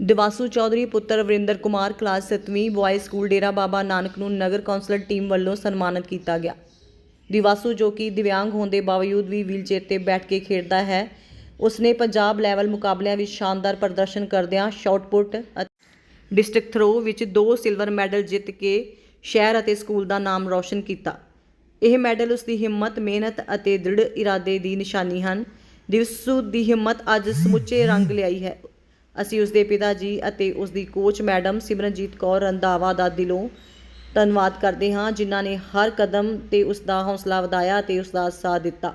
ਦਿਵਾਸੂ ਚੌਧਰੀ ਪੁੱਤਰ ਵਰਿੰਦਰ ਕੁਮਾਰ ਕਲਾਸ 7ਵੀਂ boy school Dera Baba Nanak ਨੂੰ ਨਗਰ ਕੌਂਸਲਰ ਟੀਮ ਵੱਲੋਂ ਸਨਮਾਨਿਤ ਕੀਤਾ ਗਿਆ। ਦਿਵਾਸੂ ਜੋ ਕਿ ਦਿਵਿਆਂਗ ਹੋਣ ਦੇ ਬਾਵਜੂਦ ਵੀ ਵੀਲਚੇਅਰ ਤੇ ਬੈਠ ਕੇ ਖੇਡਦਾ ਹੈ, ਉਸਨੇ ਪੰਜਾਬ ਲੈਵਲ ਮੁਕਾਬਲਿਆਂ ਵਿੱਚ ਸ਼ਾਨਦਾਰ ਪ੍ਰਦਰਸ਼ਨ ਕਰਦਿਆਂ ਸ਼ਾਟਪੁੱਟ ਡਿਸਟ੍ਰਿਕਟ ਥਰੋ ਵਿੱਚ ਦੋ ਸਿਲਵਰ ਮੈਡਲ ਜਿੱਤ ਕੇ ਸ਼ਹਿਰ ਅਤੇ ਸਕੂਲ ਦਾ ਨਾਮ ਰੌਸ਼ਨ ਕੀਤਾ। ਇਹ ਮੈਡਲ ਉਸ ਦੀ ਹਿੰਮਤ, ਮਿਹਨਤ ਅਤੇ ਦ੍ਰਿੜ ਇਰਾਦੇ ਦੀ ਨਿਸ਼ਾਨੀ ਹਨ। ਦਿਵਸੂ ਦੀ ਹਿੰਮਤ ਅੱਜ ਸਮੁੱਚੇ ਰੰਗ ਲਿਆਈ ਹੈ। ਅਸੀਂ ਉਸ ਦੇ ਪਿਤਾ ਜੀ ਅਤੇ ਉਸ ਦੀ ਕੋਚ ਮੈਡਮ ਸਿਮਰਨਜੀਤ ਕੌਰ ਰੰਧਾਵਾ ਦਾ ਦਿਲੋਂ ਧੰਨਵਾਦ ਕਰਦੇ ਹਾਂ, ਜਿਨ੍ਹਾਂ ਨੇ ਹਰ ਕਦਮ ਤੇ ਉਸ ਦਾ ਹੌਸਲਾ ਵਧਾਇਆ ਤੇ ਉਸ ਦਾ ਸਾਥ ਦਿੱਤਾ।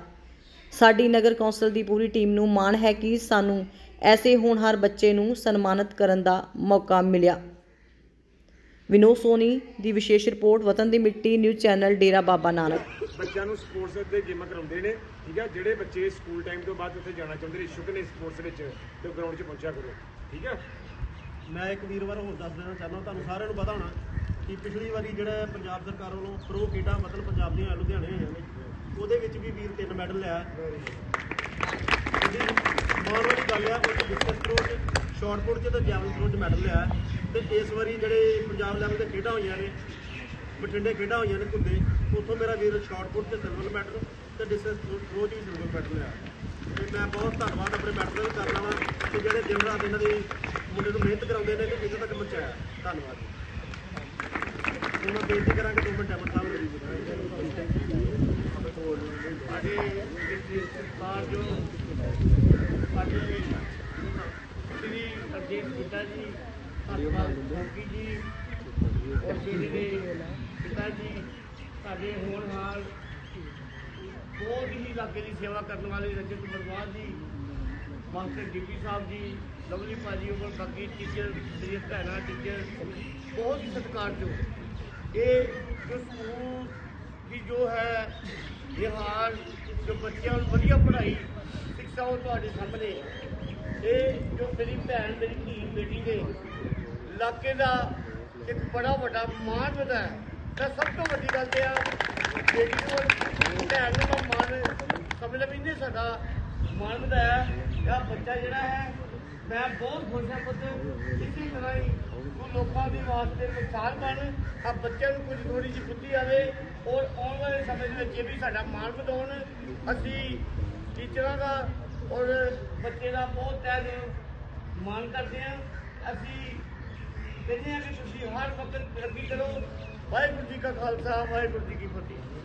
ਸਾਡੀ ਨਗਰ ਕੌਂਸਲ ਦੀ ਪੂਰੀ ਟੀਮ ਨੂੰ ਮਾਣ ਹੈ ਕਿ ਸਾਨੂੰ ਐਸੇ ਹੋਣਹਾਰ ਬੱਚੇ ਨੂੰ ਸਨਮਾਨਿਤ ਕਰਨ ਦਾ ਮੌਕਾ ਮਿਲਿਆ। ਵਿਨੋਦ ਸੋਨੀ ਦੀ ਵਿਸ਼ੇਸ਼ report Watan Di Mitti news channel Dera Baba Nanak. ਬੱਚਿਆਂ ਨੂੰ ਸਪੋਰਟਸ ਦੇ ਗੇਮਾਂ ਕਰਾਉਂਦੇ ਨੇ ਠੀਕ ਹੈ ਜਿਹੜੇ ਬੱਚੇ ਸਕੂਲ ਟਾਈਮ ਤੋਂ ਬਾਅਦ ਉੱਥੇ ਜਾਣਾ ਚਾਹੁੰਦੇ ਨੇ ਇਸ਼ੂਕ ਨੇ ਸਪੋਰਟਸ ਵਿੱਚ ਤੇ ਗਰਾਊਂਡ 'ਚ ਪਹੁੰਚਿਆ ਕਰੋ ਠੀਕ ਹੈ ਮੈਂ ਇੱਕ ਵੀਰਵਾਰ ਹੋਰ ਦੱਸ ਦੇਣਾ ਚਾਹੁੰਦਾ ਤੁਹਾਨੂੰ ਸਾਰਿਆਂ ਨੂੰ ਪਤਾ ਹੋਣਾ ਕਿ ਪਿਛਲੀ ਵਾਰੀ ਜਿਹੜਾ ਪੰਜਾਬ ਸਰਕਾਰ ਵੱਲੋਂ ਪ੍ਰੋ ਖੇਡਾਂ ਮਤਲਬ ਪੰਜਾਬ ਦੀਆਂ ਲੁਧਿਆਣੇ ਹੋਈਆਂ ਨੇ ਉਹਦੇ ਵਿੱਚ ਵੀ ਵੀਰ ਤਿੰਨ ਮੈਡਲ ਲਿਆ। ਉਹਦੀ ਮਾਣ ਵਾਲੀ ਗੱਲ ਆ, ਉਹ ਡਿਸਕਸ ਥਰੋ ਚ ਸ਼ਾਰਟ ਪੁੱਟ ਚ ਤੇ ਜੈਵਲਿਨ ਥਰੋ ਚ ਮੈਡਲ ਲਿਆ ਤੇ ਇਸ ਵਾਰੀ ਜਿਹੜੇ ਪੰਜਾਬ ਲੈਵਲ ਤੇ ਖੇਡਾਂ ਹੋਈਆਂ ਨੇ, ਬਠਿੰਡੇ ਖੇਡਾਂ ਹੋਈਆਂ ਨੇ ਕੁੰਦੇ ਉੱਥੋਂ ਮੇਰਾ ਵੀਰ ਸ਼ਾਰਟ ਪੁੱਟ ਤੇ ਸਿਲਵਰ ਮੈਡਲ ਤੇ ਡਿਸਕਸ ਥਰੋ ਚ ਵੀ ਸਿਲਵਰ ਮੈਡਲ ਲਿਆ ਤੇ ਮੈਂ ਬਹੁਤ ਧੰਨਵਾਦ ਆਪਣੇ ਮੈਡਲ ਦਾ ਵੀ ਕਰਦਾ ਵਾਂ ਕਿ ਜਿਹੜੇ ਦਿਨ ਰਾਤ ਇਹਨਾਂ ਦੇ ਮੁੰਡੇ ਨੂੰ ਮਿਹਨਤ ਕਰਾਉਂਦੇ ਨੇ ਤੇ ਇੱਥੇ ਤੱਕ ਪਹੁੰਚਾਇਆ। ਧੰਨਵਾਦ। ਹੁਣ ਮੈਂ ਬੇਨਤੀ ਕਰਾਂਗਾ ਦੋ ਮਿੰਟ ਅਮਰ ਸਾਹਿਬ ਨੂੰ ਸਾਡੇ ਡਿਸਟ੍ਰਿਕਟ ਸਰਕਾਰ ਸਾਡੇ ਸ੍ਰੀ ਅਰਜੀਤ ਪਿਤਾ ਜੀ ਹਸਪਤਾਲ ਜੀ ਔਰ ਸ਼੍ਰੀ ਦੇ ਪਿਤਾ ਜੀ ਸਾਡੇ ਹੋਣਹਾਰ ਬਹੁਤ ਹੀ ਇਲਾਕੇ ਦੀ ਸੇਵਾ ਕਰਨ ਵਾਲੇ ਰਜਤ ਬਰਵਾਲ ਜੀ master DP Sahib ji Lovely ਭਾਜੀ ਉਮਰ ਬਾਕੀ ਟੀਚਰ ਮੇਰੀਆਂ ਭੈਣਾਂ ਟੀਚਰ ਬਹੁਤ ਹੀ ਸਤਿਕਾਰਯੋਗ। ਇਹ ਜੋ ਸਕੂਲ ਦੀ ਜੋ ਹੈ ਬਿਹਾਰ ਜੋ ਬੱਚਿਆਂ ਨੂੰ ਵਧੀਆ ਪੜ੍ਹਾਈ, ਸਿੱਖਿਆ ਉਹ ਤੁਹਾਡੇ ਸਾਹਮਣੇ ਇਹ ਜੋ ਮੇਰੀ ਭੈਣ, ਮੇਰੀ ਧੀ, ਬੇਟੀ ਨੇ ਇਲਾਕੇ ਦਾ ਇੱਕ ਬੜਾ ਵੱਡਾ ਮਾਣ ਵਧਾ ਹੈ। ਤਾਂ ਸਭ ਤੋਂ ਵੱਡੀ ਗੱਲ ਤੇ ਆ, ਬੇਟੀ ਨੂੰ, ਭੈਣ ਨੂੰ ਮੈਂ ਮਾਣ ਸਮਝ ਲਵੀ ਨੇ ਸਾਡਾ ਮਾਣ ਵਧਾਇਆ ਇਹ ਬੱਚਾ ਜਿਹੜਾ ਹੈ, ਮੈਂ ਬਹੁਤ ਖੁਸ਼ ਹਾਂ ਪੁੱਤ ਇਸੇ ਲੋਕਾਂ ਦੇ ਵਾਸਤੇ ਮਿਸਾਲ ਬਣ ਆ ਬੱਚਿਆਂ ਨੂੰ ਕੁਝ ਥੋੜੀ ਜਿਹੀ ਬੁੱਧੀ ਆਵੇ ਔਰ ਆਉਣ ਵਾਲੇ ਸਮੇਂ ਦੇ ਵਿੱਚ ਇਹ ਵੀ ਸਾਡਾ ਮਾਣ ਵਧਾਉਣ। ਅਸੀਂ ਟੀਚਰਾਂ ਦਾ ਔਰ ਬੱਚੇ ਦਾ ਬਹੁਤ ਤਹਿ ਦਿਲੋਂ ਮਾਣ ਕਰਦੇ ਹਾਂ। ਅਸੀਂ ਕਹਿੰਦੇ ਹਾਂ ਕਿ ਤੁਸੀਂ ਹਰ ਵਕਤ ਤਰੱਕੀ ਕਰੋ। ਵਾਹਿਗੁਰੂ ਜੀ ਕਾ ਖਾਲਸਾ, ਵਾਹਿਗੁਰੂ ਜੀ ਕੀ ਫਤਿਹ।